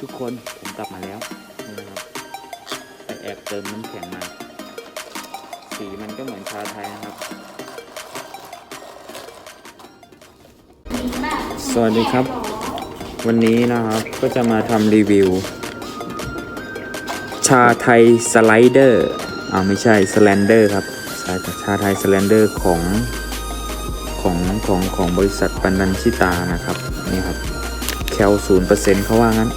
ทุกคนผมกลับมาแล้วนี่นะครับไปแอบเติมน้ำแข็งมา สีมันก็เหมือนชาไทยนะครับ สวัสดีครับ วันนี้นะครับก็จะมาทำรีวิว ชาไทยสไลเดอร์อ่าไม่ใช่สแลนเดอร์ครับชาชาไทยสแลนเดอร์ของของของของบริษัทปันนันชิตานะครับนี่ครับแคลศูนย์เปอร์เซ็นต์เขาว่างั้น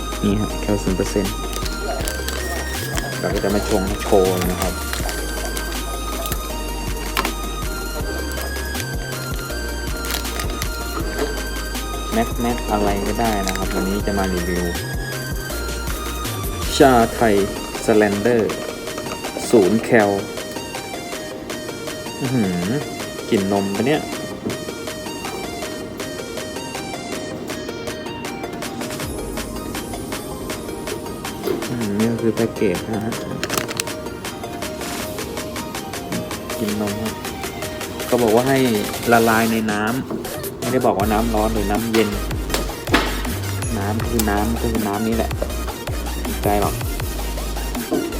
แคลศูนย์เปอร์เซ็นต์เราก็จะมาชงโชว์นะครับแม็กแม็กอะไรก็ได้นะครับ วันนี้จะมารีวิว ชาไทยสแลนเดอร์ศูนย์แคลกลิ่นนมปะเนี่ย คือแพ็กเกจนะฮะกินนมครับก็บอกว่าให้ละลายในน้ำไม่ได้บอกว่าน้ำร้อนหรือน้ำเย็น น้ำคือน้ำคือน้ำนี่แหละไม่ไกลหรอก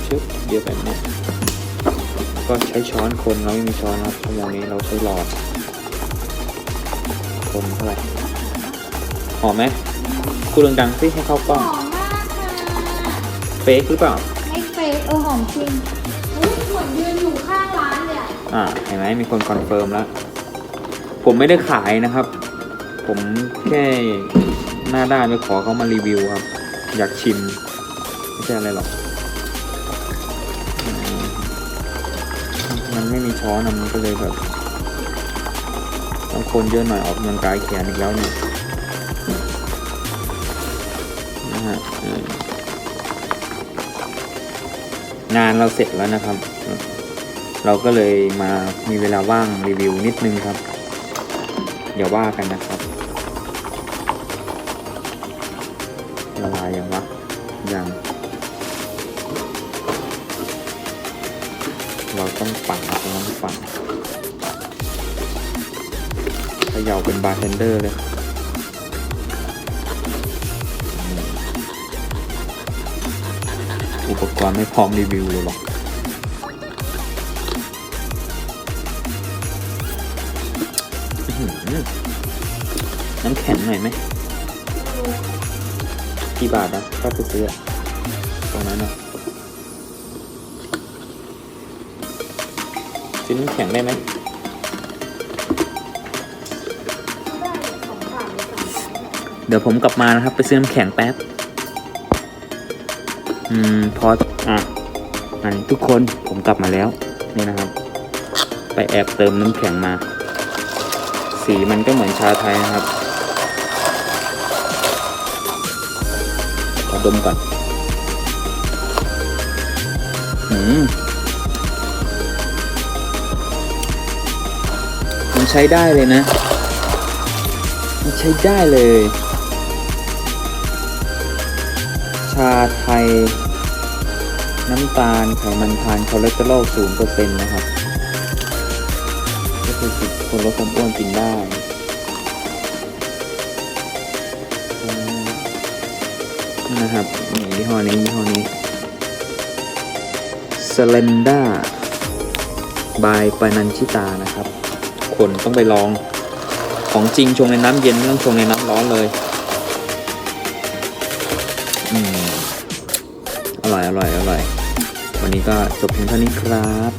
ชึบเดี๋ยวแบบนี้ก็ใช้ช้อนคนเราไม่มีช้อนครับชั่วโมงนี้เราใช้หลอด คนเท่าไหร่หอมไหมพูดดังๆสิให้เข้ากล้อง เฟกหรือเปล่า ไม่เฟกเออหอมจริงอุ๊ยเหมือนยืนอยู่ข้างร้านเลยอะอ่าเห็นไหมมีคนคอนเฟิร์มแล้ว ผมไม่ได้ขายนะครับ ผมแค่หน้าด้านไปขอเขามารีวิวครับ อยากชิม ไม่ใช่อะไรหรอกอืมมันไม่มีช้อนอะมันก็เลยแบบต้องคนเยอะหน่อยออกกำลังกายแขนอีกแล้วเนี่ยนะฮะอืม งานเราเสร็จแล้วนะครับ เราก็เลยมามีเวลาว่างรีวิวนิดนึงครับอย่าว่ากันนะครับละลายยังวะยังเราต้องปั่นตรงนั้นปั่นเขย่าเป็นบาร์เทนเดอร์เลย อุปกรณ์ไม่พร้อมรีวิวเลยหรอกน้ำแข็งหน่อยไหมกี่บาทนะถ้าไปซื้อตรงนั้นนะซื้อน้ำแข็งได้ไหมเดี๋ยวผมกลับมานะครับ ไปซื้อน้ำแข็งแป๊บ อืมพออะอันทุกคนผมกลับมาแล้ว นี่นะครับ ไปแอบเติมน้ำแข็งมา สีมันก็เหมือนชาไทยนะครับขอดมก่อนอืมมันใช้ได้เลยนะ มันใช้ได้เลย ชาไทย น้ำตาลไขมันทานคอเลสเตอรอลศูนเปอร์เซ็นต์นะครับ ก็คือคนลดความอ้วนกินได้นะครับนี่ยี่ห้อนี้ยี่ห้อนี้ s l e n d a by ปานันชิตานะครับ คนต้องไปลองของจริงชงในน้ำเย็น ไม่ต้องชงในน้ำร้อนเลยอืมอร่อย อร่อย อร่อย วันนี้ก็จบเพียงเท่านี้ครับ